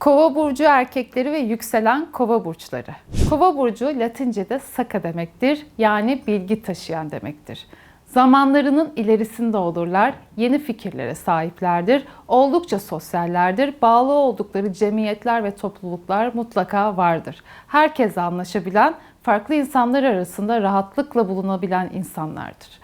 Kova burcu erkekleri ve yükselen kova burçları. Kova burcu Latince'de saka demektir. Yani bilgi taşıyan demektir. Zamanlarının ilerisinde olurlar, yeni fikirlere sahiplerdir, oldukça sosyallerdir, bağlı oldukları cemiyetler ve topluluklar mutlaka vardır. Herkesle anlaşabilen, farklı insanlar arasında rahatlıkla bulunabilen insanlardır.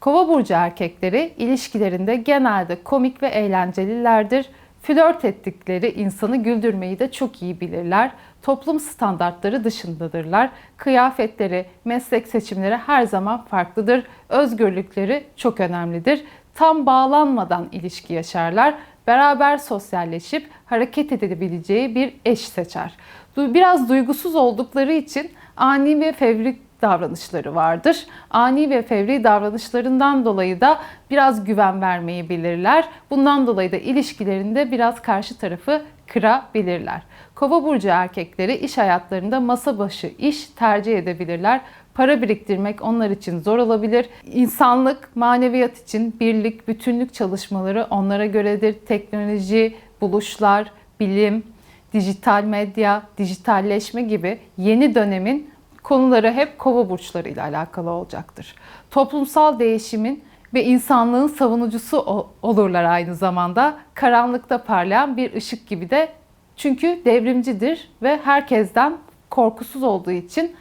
Kova burcu erkekleri ilişkilerinde genelde komik ve eğlencelilerdir. Flört ettikleri insanı güldürmeyi de çok iyi bilirler. Toplum standartları dışındadırlar. Kıyafetleri, meslek seçimleri her zaman farklıdır. Özgürlükleri çok önemlidir. Tam bağlanmadan ilişki yaşarlar. Beraber sosyalleşip hareket edebileceği bir eş seçer. Biraz duygusuz oldukları için ani ve fevri davranışları vardır. Ani ve fevri davranışlarından dolayı da biraz güven vermeyi bilirler. Bundan dolayı da ilişkilerinde biraz karşı tarafı kırabilirler. Kova burcu erkekleri iş hayatlarında masa başı iş tercih edebilirler. Para biriktirmek onlar için zor olabilir. İnsanlık, maneviyat için birlik, bütünlük çalışmaları onlara göredir. Teknoloji, buluşlar, bilim, dijital medya, dijitalleşme gibi yeni dönemin konuları hep kova burçlarıyla alakalı olacaktır. Toplumsal değişimin ve insanlığın savunucusu olurlar aynı zamanda. Karanlıkta parlayan bir ışık gibi de çünkü devrimcidir ve herkesten korkusuz olduğu için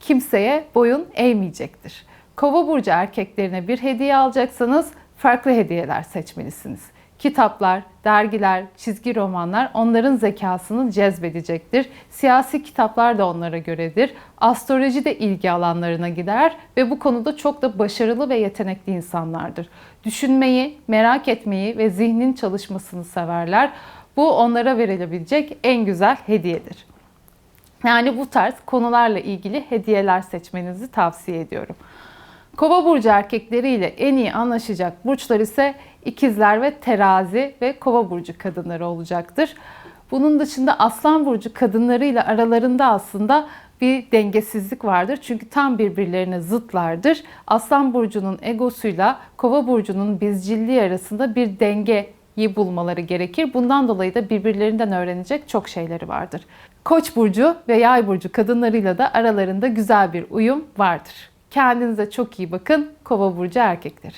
kimseye boyun eğmeyecektir. Kova burcu erkeklerine bir hediye alacaksanız farklı hediyeler seçmelisiniz. Kitaplar, dergiler, çizgi romanlar onların zekasını cezbedecektir. Siyasi kitaplar da onlara göredir. Astroloji de ilgi alanlarına gider ve bu konuda çok da başarılı ve yetenekli insanlardır. Düşünmeyi, merak etmeyi ve zihnin çalışmasını severler. Bu onlara verilebilecek en güzel hediyedir. Yani bu tarz konularla ilgili hediyeler seçmenizi tavsiye ediyorum. Kova burcu erkekleriyle en iyi anlaşacak burçlar ise ikizler ve terazi ve kova burcu kadınları olacaktır. Bunun dışında aslan burcu kadınlarıyla aralarında aslında bir dengesizlik vardır. Çünkü tam birbirlerine zıtlardır. Aslan burcunun egosuyla kova burcunun bizcilliği arasında bir dengeyi bulmaları gerekir. Bundan dolayı da birbirlerinden öğrenecek çok şeyleri vardır. Koç burcu ve yay burcu kadınlarıyla da aralarında güzel bir uyum vardır. Kendinize çok iyi bakın. Kova burcu erkekleri.